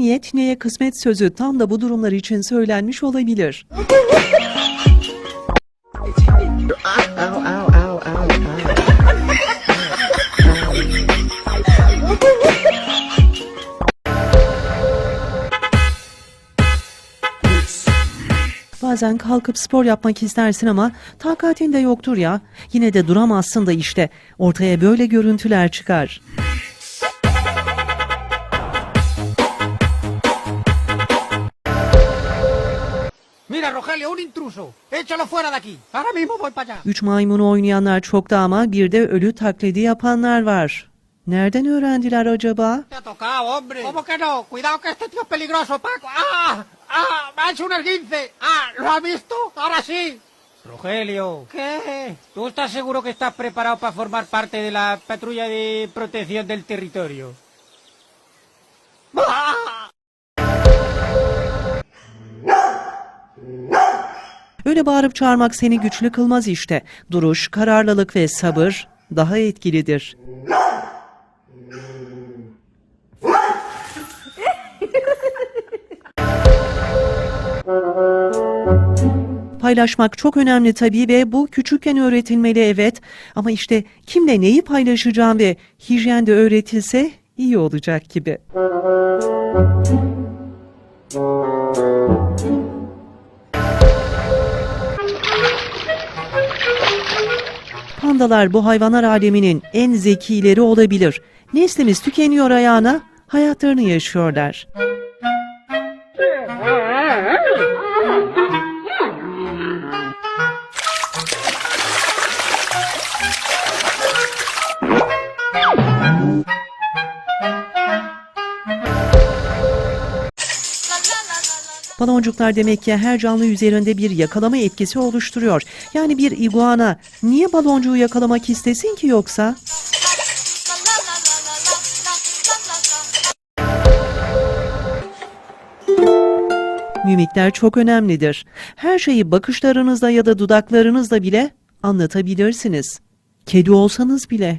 niyet neye kısmet sözü tam da bu durumlar için söylenmiş olabilir. Bazen kalkıp spor yapmak istersin ama takatin de yoktur ya. Yine de duramazsın da işte. Ortaya böyle görüntüler çıkar. Mira, Rogelio, un intruso. Échalo fuera de aquí. Ahora mismo voy para allá. Üç maymunu oynayanlar çoktu ama bir de ölü taklidi yapanlar var. Nereden öğrendiler acaba? Te ha tocado, hombre. ¿Cómo que no? Cuidado que este tío es peligroso, Paco. ¡Ah! ¡Ah! ¡Me ha hecho un esguince! ¡Ah! ¿Lo has visto? Ahora sí. Rogelio. ¿Qué? ¿Tú estás seguro que estás preparado para formar parte de la patrulla de protección del territorio? Öyle bağırıp çağırmak seni güçlü kılmaz işte. Duruş, kararlılık ve sabır daha etkilidir. Paylaşmak çok önemli tabii ve bu küçükken öğretilmeli evet. Ama işte kimle neyi paylaşacağım ve hijyen de öğretilse iyi olacak gibi. Pandalar bu hayvanlar aleminin en zekileri olabilir. Neslimiz tükeniyor ayağına, hayatlarını yaşıyorlar. Baloncuklar demek ki her canlı üzerinde bir yakalama etkisi oluşturuyor. Yani bir iguana niye baloncuğu yakalamak istesin ki yoksa? Mimikler çok önemlidir. Her şeyi bakışlarınızla ya da dudaklarınızla bile anlatabilirsiniz. Kedi olsanız bile.